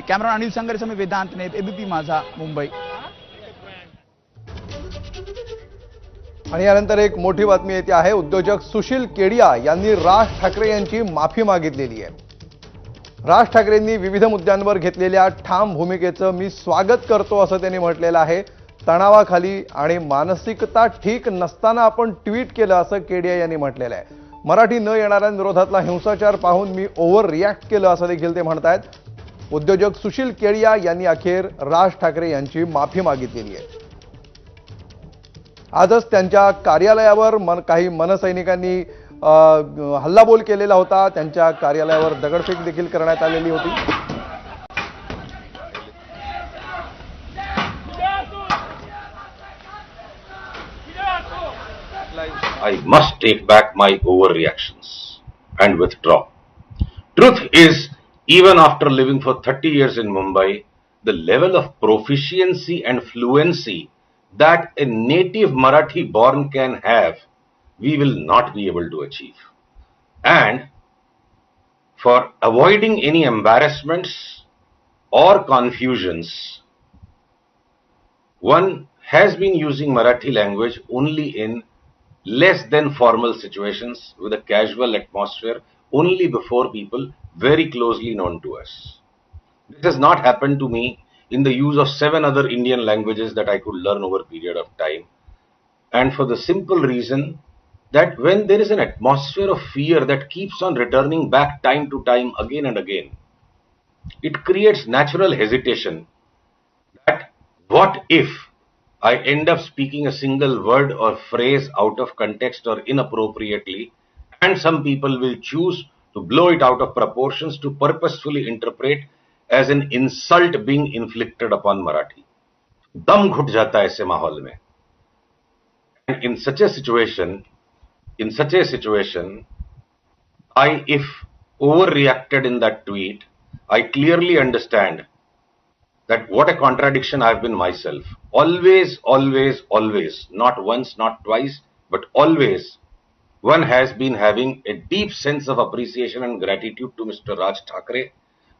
Camera Anil संघर्ष मी वेदांत नेत ABP माझा मुंबई आणि यानंतर एक मोठी बातमी येते आहे उद्योजक सुशील केडिया यांनी राज ठाकरे यांची माफी मागितलेली आहे. राज ठाकरेंनी विविध मुद्द्यांवर घेतलेल्या ठाम भूमिकेचं मी स्वागत करतो असं त्यांनी म्हटलेलं आहे. तणावाखाली आणि मानसिकता ठीक नसताना आपण ट्विट केलं असं केडिया यांनी म्हटलेलं आहे. मराठी न येणाऱ्यांविरोधातला हिंसाचार पाहून मी ओव्हर रिॲक्ट केलं असं देखील ते म्हणतायत. उद्योजक सुशील केडिया यांनी अखेर राज ठाकरे यांची माफी मागितलेली आहे. आजच त्यांच्या कार्यालयावर मन काही मनसैनिकांनी हल्लाबोल केलेला होता. त्यांच्या कार्यालयावर दगडफेक देखील करण्यात आलेली होती. I must take back my overreactions and withdraw. Truth is, even after living for 30 years in Mumbai, the level of proficiency and fluency that a native Marathi born can have, we will not be able to achieve. And for avoiding any embarrassments or confusions, one has been using Marathi language only in less than formal situations with a casual atmosphere only before people very closely known to us. This has not happened to me in the use of seven other Indian languages that I could learn over a period of time. And for the simple reason that when there is an atmosphere of fear that keeps on returning back time to time again and again, it creates natural hesitation that what if I end up speaking a single word or phrase out of context or inappropriately, and some people will choose to blow it out of proportions to purposefully interpret as an insult being inflicted upon Marathi. Dam ghut jata hai mahal mein. And in such a situation, in such a situation, I, if overreacted in that tweet, I clearly understand that what a contradiction I've been myself. Always, always, always, not once, not twice, but always one has been having a deep sense of appreciation and gratitude to Mr. Raj Thackeray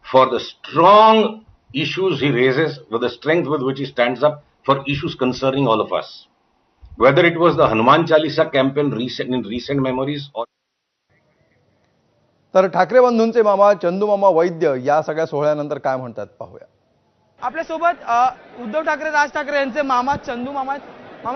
for the strong issues he raises, with the strength with which he stands up for issues concerning all of us. Whether it was the Hanuman Chalisa campaign recent, in recent memories or तर ठाकरे बंधूंचे मामा चंदू मामा वैद्य या सगळ्या सोहळ्यानंतर काय म्हणतात पाहूया आपल्यासोबत उद्धव ठाकरे राज ठाकरे यांचे मामा चंदू मामा